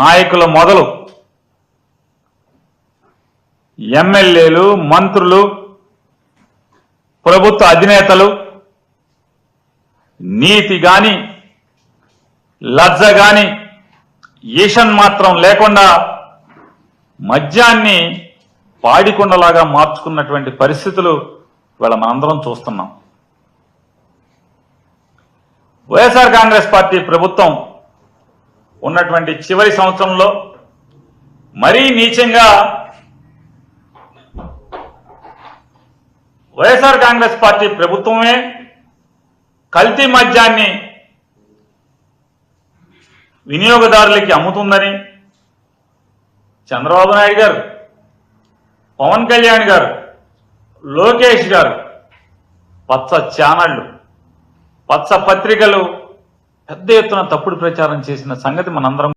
నాయకుల మొదలు. ఎమ్మెల్యేలు మంత్రులు ప్రభుత్వ అధినేతలు నీతి గాని లజ్జ గాని ఈషన్ మాత్రం లేకుండా మద్యాన్ని పాడికొండలాగా మార్చుకున్నటువంటి పరిస్థితులు ఇవాళ మనందరం చూస్తున్నాం. వైఎస్ఆర్ కాంగ్రెస్ పార్టీ ప్రభుత్వం ఉన్నటువంటి చివరి సంవత్సరంలో మరీ నీచంగా వైఎస్ఆర్ కాంగ్రెస్ పార్టీ ప్రభుత్వమే కల్తీ మద్యాన్ని వినియోగదారులకి అమ్ముతుందని చంద్రబాబు నాయుడు గారు పవన్ కళ్యాణ్ గారు లోకేష్ గారు పచ్చ ఛానళ్ళు పచ్చ పత్రికలు పెద్ద ఎత్తున తప్పుడు ప్రచారం చేసిన సంగతి మనందరం